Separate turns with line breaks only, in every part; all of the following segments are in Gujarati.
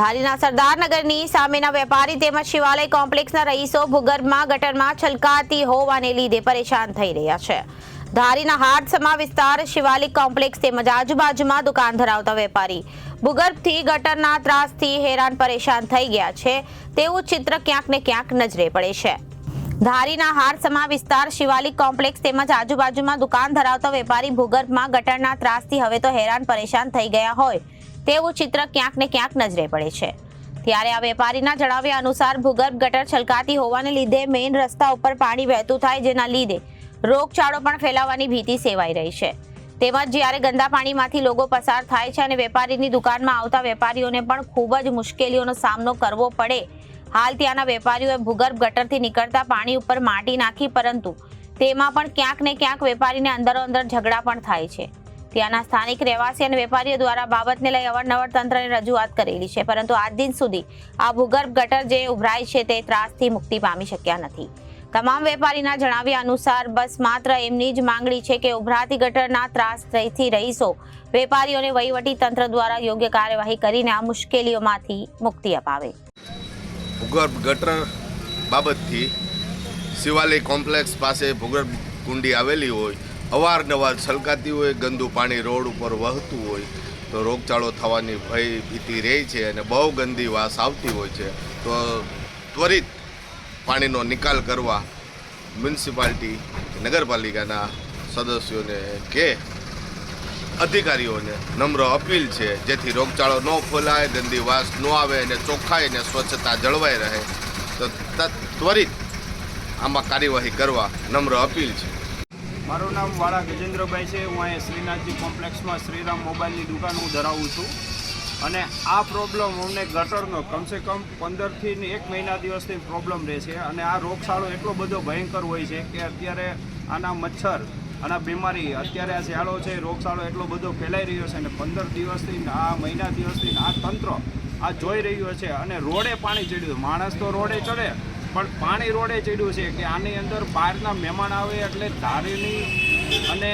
ધારીના સરદારનગરની સામેના વેપારી તેમજ શિવાલય કોમ્પ્લેક્સના રહીશો ભૂગર્ભમાં, ગટરમાં છલકાતી હોવાને લીધે પરેશાન થઈ રહ્યા છે. ધારીના હાટસમા વિસ્તાર, શિવાલિક કોમ્પ્લેક્સ તેમજ આજુબાજુમાં દુકાન ધરાવતા વેપારી ભૂગર્ભથી, ગટરના ત્રાસથી હેરાન પરેશાન થઈ ગયા છે. તેવું ચિત્ર ક્યાંક ને ક્યાંક નજરે પડે છે. ધારીના હારસમા વિસ્તાર શિવાલિક કોમ્પ્લેક્સ તેમજ આજુબાજુમાં દુકાન ધરાવતા વેપારી ભૂગર્ભમાં ગટરના ત્રાસથી હવે તો હેરાન પરેશાન થઈ ગયા હોય તેવું ચિત્ર ક્યાંક ને ક્યાંક નજરે પડે છે. ત્યારે આ વેપારીના જણાવ્યા અનુસાર ભૂગર્ભ ગટર છલકાતી હોવાને લીધે મેઇન રસ્તા ઉપર પાણી વહેતું થાય જેના લીધે રોગચાળો પણ ફેલાવાની ભીતિ સેવાઈ રહી છે. તેમજ જ્યારે ગંદા પાણીમાંથી લોકો પસાર થાય છે અને વેપારીની દુકાનમાં આવતા વેપારીઓને પણ ખૂબ જ મુશ્કેલીઓનો સામનો કરવો પડે હાલ ત્યાંના વેપારીઓએ ભૂગર્ભ ગટરથી નીકળતા પાણી ઉપર માટી નાખી, પરંતુ તેમાં પણ ક્યાંક ને ક્યાંક વેપારીને અંદરો અંદર ઝઘડા પણ થાય છે. ત્યાંના સ્થાનિક રહેવાસી અને વેપારીઓ દ્વારા બાબતને લઈ અવારનવાર તંત્રને રજૂઆત કરેલી છે, પરંતુ આજ દિન સુધી આ ભૂગર્ભ ગટર જે ઉભરાય છે તે ત્રાસથી મુક્તિ પામી શક્યા નથી. તમામ વેપારીના જણાવ્યા અનુસાર, બસ માત્ર એમની જ માંગણી છે કે ઉભરાતી ગટરના ત્રાસથી રહીશો. વેપારીઓને વહીવટી તંત્ર દ્વારા યોગ્ય કાર્યવાહી કરીને આ મુશ્કેલીઓમાંથી મુક્તિ અપાવે.
ભૂગર્ભ ગટર બાબતથી શિવાલય કોમ્પ્લેક્સ પાસે ભૂગર્ભ કુંડી આવેલી હોય, અવારનવાર છલકાતી હોય, ગંદુ પાણી રોડ ઉપર વહતું હોય, તો રોગચાળો થવાની ભય ભીતિ રહે છે અને બહુ ગંદી વાસ આવતી હોય છે. તો ત્વરિત પાણીનો નિકાલ કરવા મ્યુનિસિપાલિટી, નગરપાલિકાના સદસ્યોને કે અધિકારીઓને નમ્ર અપીલ છે, જેથી રોગચાળો ન ફોલાય ગંદી વાસ ન આવે અને ચોખ્ખાઈ અને સ્વચ્છતા જળવાઈ રહે. તો ત્વરિત આમાં કાર્યવાહી કરવા નમ્ર અપીલ છે.
મારું નામ વાળા ગજેન્દ્રભાઈ છે. હું અહીંયા શ્રીનાથજી કોમ્પ્લેક્સમાં શ્રીરામ મોબાઈલની દુકાન હું ધરાવું છું. અને આ પ્રોબ્લેમ અમને ગટરનો કમસે કમ પંદરથી એક મહિના દિવસથી પ્રોબ્લેમ રહે છે. અને આ રોગચાળો એટલો બધો ભયંકર હોય છે કે અત્યારે આના મચ્છર અને બીમારી અત્યારે આ શિયાળો છે, રોગચાળો એટલો બધો ફેલાઈ રહ્યો છે અને પંદર દિવસથી આ મહિના દિવસથી આ તંત્ર આ જોઈ રહ્યું છે અને રોડે પાણી ચડ્યું. માણસ તો રોડે ચડે, પણ પાણી રોડે ચડ્યું છે કે આની અંદર બહારના મહેમાન આવે એટલે ધારીની અને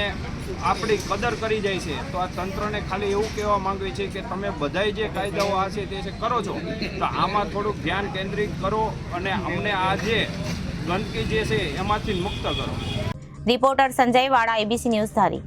આપણી કદર કરી જાય છે. તો આ તંત્રને ખાલી એવું કહેવા માંગવી છે કે તમે બધાય જે કાયદાઓ આ છે તે છે, કરો છો. તો આમાં થોડુંક ધ્યાન કેન્દ્રિત કરો અને અમને આ જે ગંદકી જે છે એમાંથી મુક્ત કરો.
રિપોર્ટર સંજય વાળા એબીસી ન્યૂઝ ધારી.